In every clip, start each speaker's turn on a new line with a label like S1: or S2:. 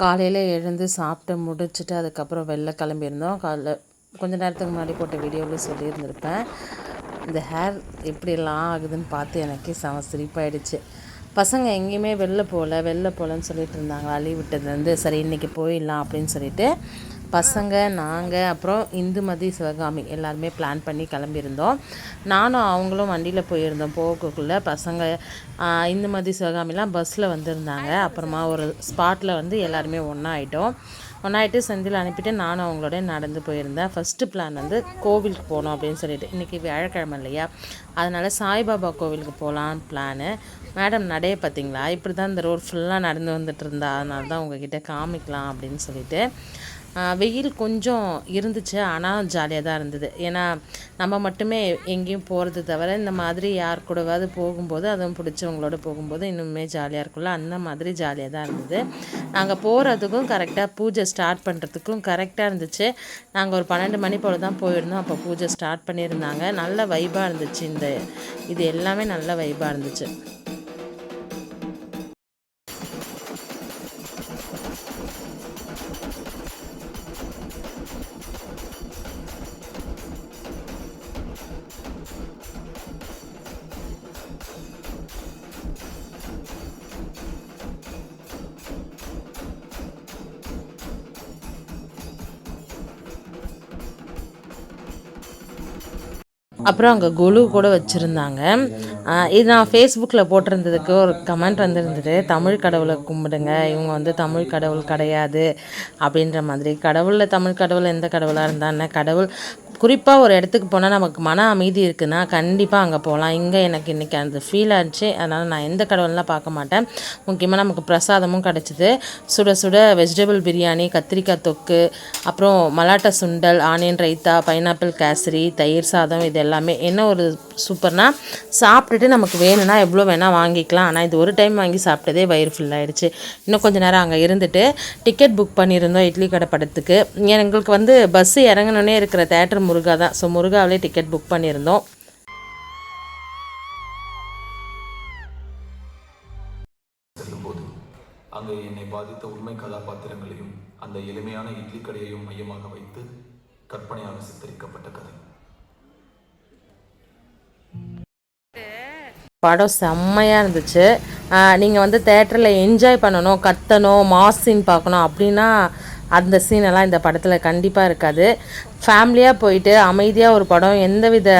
S1: காலையில் எழுந்து சாப்பிட்டு முடிச்சுட்டு அதுக்கப்புறம் வெளில கிளம்பியிருந்தோம். காலைல கொஞ்ச நேரத்துக்கு முன்னாடி போட்ட வீடியோவில் சொல்லியிருந்திருப்பேன். இந்த ஹேர் எப்படியெல்லாம் ஆகுதுன்னு பார்த்து எனக்கே செம சிரிப்பாயிடுச்சு. பசங்க எங்கேயுமே வெளில போகல வெளில போகலன்னு சொல்லிட்டு இருந்தாங்களா லீவ் விட்டதுலேருந்து சரி இன்றைக்கி போயிடலாம் அப்படின்னு சொல்லிட்டு பசங்க நாங்கள் அப்புறம் இந்துமதி சிவகாமி எல்லாருமே பிளான் பண்ணி கிளம்பியிருந்தோம். நானும் அவங்களும் வண்டியில் போயிருந்தோம் போகக்குள்ளே. பசங்க இந்துமதி சிவகாமிலாம் பஸ்ஸில் வந்திருந்தாங்க. அப்புறமா ஒரு ஸ்பாட்டில் வந்து எல்லாருமே ஒன்றா ஆகிட்டோம் ஒன்றாயிட்டு செந்தில் அனுப்பிட்டு நானும் அவங்களோட நடந்து போயிருந்தேன். ஃபஸ்ட்டு பிளான் வந்து கோவிலுக்கு போகணும் அப்படின்னு சொல்லிட்டு. இன்றைக்கி வியாழக்கிழமை இல்லையா? அதனால் சாய்பாபா கோவிலுக்கு போகலான்னு பிளானு மேடம் நடைய பார்த்தீங்களா இப்படி தான் இந்த ரோடு ஃபுல்லாக நடந்து வந்துட்டு இருந்தா அதனால தான் உங்ககிட்ட காமிக்கலாம் அப்படின்னு சொல்லிட்டு. வெயில் கொஞ்சம் இருந்துச்சு ஆனால் ஜாலியாக தான் இருந்தது. ஏன்னா நம்ம மட்டுமே எங்கேயும் போகிறது தவிர இந்த மாதிரி யார் கூடவாவது போகும்போது அதுவும் பிடிச்சவங்களோட போகும்போது இன்னுமே ஜாலியாக இருக்கும்ல. அந்த மாதிரி ஜாலியாக தான் இருந்தது. நாங்கள் போகிறதுக்கும் கரெக்டாக பூஜை ஸ்டார்ட் பண்ணுறதுக்கும் கரெக்டாக இருந்துச்சு. நாங்கள் ஒரு பன்னெண்டு மணி போல் தான் போயிருந்தோம். அப்போ பூஜை ஸ்டார்ட் பண்ணியிருந்தாங்க. நல்ல வைபாக இருந்துச்சு இந்த இது எல்லாமே நல்ல வைபாக இருந்துச்சு. அப்புறம் அங்கே கொலு கூட வச்சுருந்தாங்க. இது நான் ஃபேஸ்புக்கில் போட்டிருந்ததுக்கு ஒரு கமெண்ட் வந்திருந்தது. தமிழ் கடவுளை கும்பிடுங்க. இவங்க வந்து தமிழ் கடவுள் கிடையாது. அப்படின்ற மாதிரி. கடவுளில் தமிழ் கடவுள் எந்த கடவுளாக இருந்தால் என்ன? கடவுள் குறிப்பாக ஒரு இடத்துக்கு போனால் நமக்கு மன அமைதி இருக்குன்னா கண்டிப்பாக அங்கே போகலாம் இங்கே எனக்கு இன்றைக்கி அந்த ஃபீல் ஆச்சு அதனால் நான் எந்த கடவுள்லாம் பார்க்க மாட்டேன். முக்கியமாக நமக்கு பிரசாதமும் கிடச்சிது. சுட சுட வெஜிடபிள் பிரியாணி கத்திரிக்காய் தொக்கு அப்புறம் மலாட்டா சுண்டல் ஆனியன் ரைத்தா பைனாப்பிள் கேசரி தயிர் சாதம் இது எல்லாமே என்ன ஒரு சூப்பர்னா சாப்பிட்டுட்டு நமக்கு வேணும்னா எவ்வளோ வேணால் வாங்கிக்கலாம். ஆனால் இது ஒரு டைம் வாங்கி சாப்பிட்டதே வயிறு ஃபுல் ஆயிடுச்சு. இன்னும் கொஞ்சம் நேரம் அங்கே இருந்துட்டு டிக்கெட் புக் பண்ணியிருந்தோம் இட்லி கடை படத்துக்கு. எங்களுக்கு வந்து பஸ்ஸு இறங்கினோடனே இருக்கிற தேட்டர் முருகா தான். ஸோ முருகாவிலே டிக்கெட் புக் பண்ணியிருந்தோம்.
S2: அங்கே என்னை பாதித்த உண்மை கதாபாத்திரங்களையும் அந்த எளிமையான இட்லி கடையையும் மையமாக வைத்து கற்பனையாக சித்தரிக்கப்பட்ட கதை.
S1: படம் செம்மையாக இருந்துச்சு. நீங்கள் வந்து தேட்டரில் என்ஜாய் பண்ணணும் கத்தணும் மாஸ் சீன் பார்க்கணும் அப்படின்னா அந்த சீனெல்லாம் இந்த படத்தில் கண்டிப்பாக இருக்காது. ஃபேமிலியாக போயிட்டு அமைதியாக ஒரு படம் எந்தவித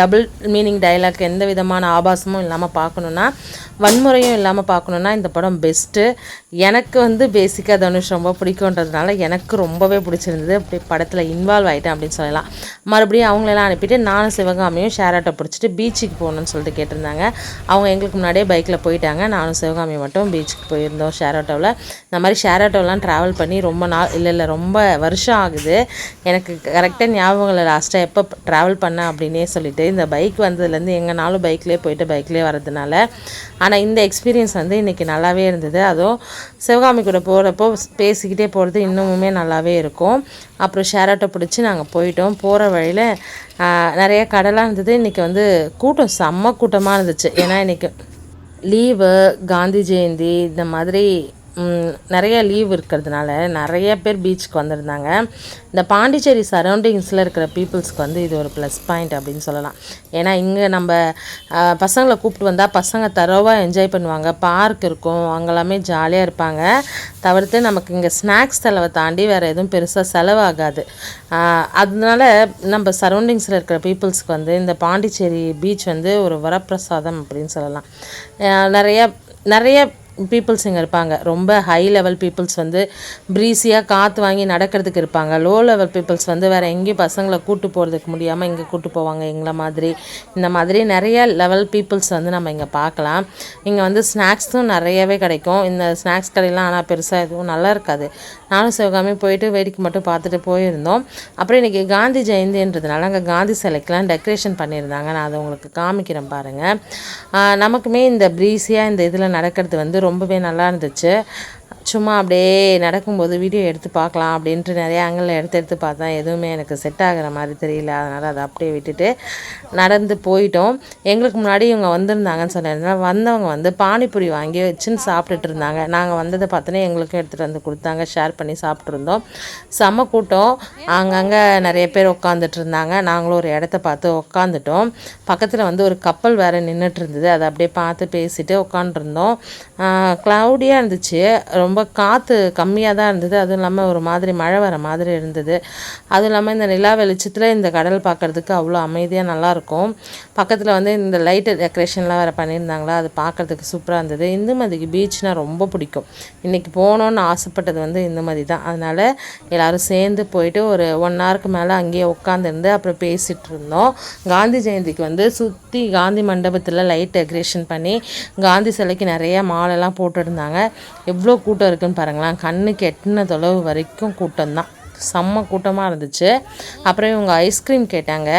S1: டபுள் மீனிங் டைலாக் எந்த விதமான ஆபாசமும் இல்லாமல் பார்க்கணுன்னா வன்முறையும் இல்லாமல் பார்க்கணுன்னா இந்த படம் பெஸ்ட்டு எனக்கு வந்து பேசிக்காக தனுஷ் ரொம்ப பிடிக்குன்றதுனால எனக்கு ரொம்பவே பிடிச்சிருந்தது. அப்படி படத்தில் இன்வால்வ் ஆகிட்டேன் அப்படின்னு சொல்லலாம். மறுபடியும் அவங்களெல்லாம் அனுப்பிட்டு நானும் சிவகாமியும் ஷேர் ஆட்டோ பிடிச்சிட்டு பீச்சுக்கு போகணுன்னு சொல்லிட்டு கேட்டிருந்தாங்க. அவங்க எங்களுக்கு முன்னாடியே பைக்கில் போயிட்டாங்க. நானும் சிவகாமி மட்டும் பீச்சுக்கு போயிருந்தோம் ஷேர் ஆட்டோவில் இந்த மாதிரி ஷேர் ஆட்டோலாம் ட்ராவல் பண்ணி ரொம்ப நாள் இல்லை இல்லை ரொம்ப வருஷம் ஆகுது. எனக்கு கரெக்டாக ஞாபகம் இல்லை. லாஸ்ட்டாக எப்போ ட்ராவல் பண்ணேன் அப்படின்னே சொல்லிட்டு இந்த பைக் வந்ததுலேருந்து எங்கேனாலும் பைக்லேயே போயிட்டு பைக்லேயே வரதுனால ஆனால் இந்த எக்ஸ்பீரியன்ஸ் வந்து இன்றைக்கி நல்லாவே இருந்தது. அதுவும் சிவகாமி கூட போகிறப்போ பேசிக்கிட்டே போகிறது இன்னுமுமே நல்லாவே இருக்கும். அப்புறம் ஷேர் பிடிச்சி நாங்கள் போயிட்டோம். போகிற வழியில் நிறைய கடைலாம் இருந்தது. இன்றைக்கி வந்து கூட்டம் செம்ம கூட்டமாக இருந்துச்சு. ஏன்னா இன்றைக்கி லீவு காந்தி ஜெயந்தி இந்த மாதிரி நிறைய லீவ் இருக்கிறதுனால நிறைய பேர் பீச்சுக்கு வந்திருந்தாங்க. இந்த பாண்டிச்சேரி சரௌண்டிங்ஸில் இருக்கிற பீப்புள்ஸ்க்கு வந்து இது ஒரு ப்ளஸ் பாயிண்ட் அப்படின்னு சொல்லலாம். ஏன்னா இங்கே நம்ம பசங்களை கூப்பிட்டு வந்தால் பசங்க தரோவாக என்ஜாய் பண்ணுவாங்க. பார்க் இருக்கும் அங்கெல்லாமே ஜாலியாக இருப்பாங்க. தவிர்த்து நமக்கு இங்கே ஸ்நாக்ஸ் செலவை தாண்டி வேறு எதுவும் பெருசாக செலவாகாது. அதனால நம்ம சரௌண்டிங்ஸில் இருக்கிற பீப்புள்ஸ்க்கு வந்து இந்த பாண்டிச்சேரி பீச் வந்து ஒரு வரப்பிரசாதம் அப்படின்னு சொல்லலாம். நிறைய நிறைய பீப்புள்ஸ் இங்கே இருப்பாங்க. ரொம்ப ஹை லெவல் பீப்புள்ஸ் வந்து ப்ரீஸியாக காற்று வாங்கி நடக்கிறதுக்கு இருப்பாங்க. லோ லெவல் பீப்புள்ஸ் வந்து வேறு எங்கேயும் பசங்களை கூட்டு போகிறதுக்கு முடியாமல் இங்கே கூட்டு போவாங்க. எங்களை மாதிரி இந்த மாதிரி நிறைய லெவல் பீப்புள்ஸ் வந்து நம்ம இங்கே பார்க்கலாம். இங்கே வந்து ஸ்நாக்ஸும் நிறையவே கிடைக்கும். இந்த ஸ்நாக்ஸ் கடையெல்லாம் ஆனால் பெருசாக எதுவும் நல்லா இருக்காது. நானும் சிவகாமி போயிட்டு வேடிக்கை மட்டும் பார்த்துட்டு போயிருந்தோம். அப்புறம் இன்றைக்கி காந்தி ஜெயந்தின்றதுனால அங்கே காந்தி சிலைக்கெலாம் டெக்கரேஷன் பண்ணியிருந்தாங்க. நான் அதை உங்களுக்கு காமிக்கிறேன் பாருங்கள் நமக்குமே இந்த ப்ரீஸியாக இந்த இதில் நடக்கிறது வந்து ரொம்பவே நல்லா இருந்துச்சு. சும்மா அப்படியே நடக்கும்போது வீடியோ எடுத்து பார்க்கலாம் அப்படின்ட்டு நிறைய ஆங்கிளில் எடுத்து எடுத்து பார்த்தேன் எதுவுமே எனக்கு செட் ஆகிற மாதிரி தெரியல. அதனால் அதை அப்படியே விட்டுட்டு நடந்து போயிட்டோம். எங்களுக்கு முன்னாடி இவங்க வந்திருந்தாங்கன்னு சொல்லியிருந்தேன் வந்தவங்க வந்து பானிபூரி வாங்கி வச்சுன்னு சாப்பிட்டுட்டு இருந்தாங்க. நாங்கள் வந்ததை பார்த்தோன்னே எங்களுக்கும் எடுத்துகிட்டு வந்து கொடுத்தாங்க. ஷேர் பண்ணி சாப்பிட்ருந்தோம் செம்ம கூட்டம். அங்கங்கே நிறைய பேர் உட்காந்துட்டு இருந்தாங்க. நாங்களும் ஒரு இடத்த பார்த்து உட்காந்துட்டோம் பக்கத்தில் வந்து ஒரு கப்பல் வேறு நின்றுட்டு இருந்தது. அதை அப்படியே பார்த்து பேசிட்டு உட்காந்துருந்தோம் க்ளவுடியாக இருந்துச்சு. ரொம்ப காற்று கம்மியாக தான் இருந்தது. அதுவும் இல்லாமல் ஒரு மாதிரி மழை வர மாதிரி இருந்தது. அதுவும் இல்லாமல் இந்த நிலா வெளிச்சத்தில் இந்த கடல் பார்க்குறதுக்கு அவ்வளோ அமைதியாக நல்லாயிருக்கும் பக்கத்தில் வந்து இந்த லைட்டு டெக்கரேஷன்லாம் வேறு பண்ணியிருந்தாங்களா? அது பார்க்குறதுக்கு சூப்பராக இருந்தது. இந்துமதிக்கு பீச்னால் ரொம்ப பிடிக்கும். இன்றைக்கி போகணுன்னு ஆசைப்பட்டது வந்து இந்துமதி தான். அதனால் எல்லோரும் சேர்ந்து போயிட்டு ஒரு ஒன் ஹவருக்கு மேலே அங்கேயே உட்காந்துருந்து அப்புறம் பேசிகிட்டு இருந்தோம். காந்தி ஜெயந்திக்கு வந்து சுற்றி காந்தி மண்டபத்தில் லைட் டெக்கரேஷன் பண்ணி காந்தி சிலைக்கு நிறைய மாலைலாம் போட்டுருந்தாங்க. எவ்வளோ கூட்டம் இருக்குன்னு பாருங்களேன். கண்ணுக்கு எட்டின தொலைவு வரைக்கும் கூட்டம் தான் செம்ம கூட்டமாக இருந்துச்சு. அப்புறம் இவங்க ஐஸ்கிரீம் கேட்டாங்க.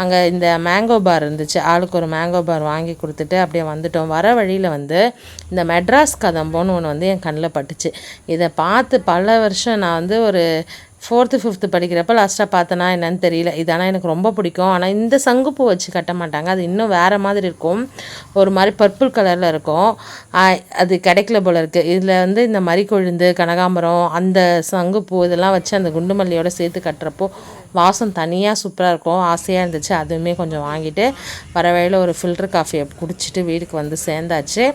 S1: அங்கே இந்த மேங்கோ பார் இருந்துச்சு. ஆளுக்கு ஒரு மேங்கோ பார் வாங்கி கொடுத்துட்டு அப்படியே வந்துட்டோம். வர வழியில் வந்து இந்த மெட்ராஸ் கதம்போன்னு ஒன்று வந்து என் கண்ணில் பட்டுச்சு. இதை பார்த்து பல வருஷம் நான் வந்து ஒரு ஃபோர்த்து ஃபிஃப்த்து படிக்கிறப்ப லாஸ்ட்டாக பார்த்தேனா என்னன்னு தெரியல. இது ஆனால் எனக்கு ரொம்ப பிடிக்கும். ஆனால் இந்த சங்குப்பூ வச்சு கட்ட மாட்டாங்க. அது இன்னும் வேறு மாதிரி இருக்கும். ஒரு மாதிரி பர்பிள் கலரில் இருக்கும். அது கிடைக்கல போல இருக்குது இதில் வந்து இந்த மறிக்கொழுந்து கனகாம்பரம் அந்த சங்குப்பூ இதெல்லாம் வச்சு அந்த குண்டுமல்லியோட சேர்த்து கட்டுறப்போ வாசம் தனியாக சூப்பராக இருக்கும். ஆசையாக இருந்துச்சு. அதுவுமே கொஞ்சம் வாங்கிட்டு வர வழியில் ஒரு ஃபில்டர் காஃபியை குடிச்சிட்டு வீட்டுக்கு வந்து சேர்ந்தாச்சு.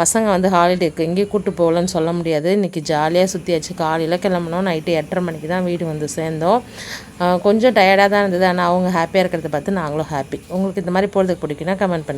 S1: பசங்க வந்து ஹாலிடேக்கு எங்கேயும் கூப்பிட்டு போகலன்னு சொல்ல முடியாது. இன்றைக்கி ஜாலியாக சுற்றியாச்சு காலையில் கிளம்புனோம். நைட்டு எட்டரை மணிக்கு தான் வீடு வந்து சேர்ந்தோம். கொஞ்சம் டயர்டாக தான் இருந்தது. ஆனால் அவங்க ஹாப்பியாக இருக்கிறத பார்த்து நாங்களும் ஹாப்பி உங்களுக்கு இந்த மாதிரி போகிறதுக்கு பிடிக்குன்னா கமெண்ட் பண்ணுங்கள்